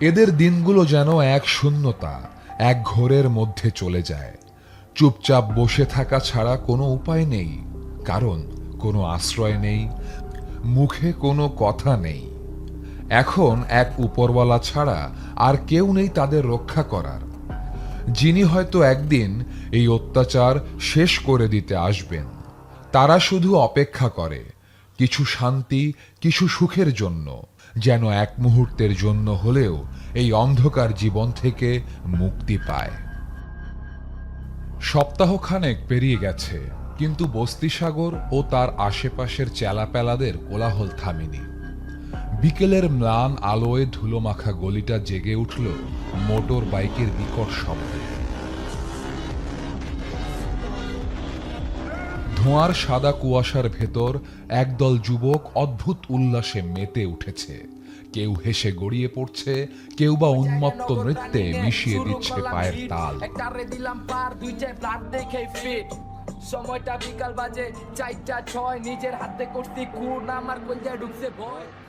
এদের দিনগুলো যেন এক শূন্যতা, এক ঘোরের মধ্যে চলে যায়। চুপচাপ বসে থাকা ছাড়া কোনো উপায় নেই, কারণ কোনো আশ্রয় নেই, মুখে কোনো কথা নেই। এখন এক উপরওয়ালা ছাড়া আর কেউ নেই তাদের রক্ষা করার। যিনি হয়তো একদিন এই অত্যাচার শেষ করে দিতে আসবেন, তারা শুধু অপেক্ষা করে। কিছু শান্তি, কিছু সুখের জন্য, যেন এক মুহূর্তের জন্য হলেও এই অন্ধকার জীবন থেকে মুক্তি পায়। সপ্তাহখানেক পেরিয়ে গেছে, কিন্তু বস্তিসাগর ও তার আশেপাশের চেলাপেলাদের কোলাহল থামেনি। বিকেলের ম্লান আলোয় ধুলোমাখা গলিটা জেগে উঠল মোটর বাইকের বিকট শব্দে ধোঁয়ার সাদা কুয়াশার ভেতর একদল যুবক অদ্ভুত উল্লাসে মেতে উঠেছে। কেউ হেসে গড়িয়ে পড়ছে, কেউ বা উন্মত্ত নৃত্যে মিশিয়ে দিচ্ছে পায়ের তাল। সময়টা বিকাল বাজে, চারটা ছয়, নিজের হাতে করছি খুন, আমার কলজায় ঢুকছে ভয়।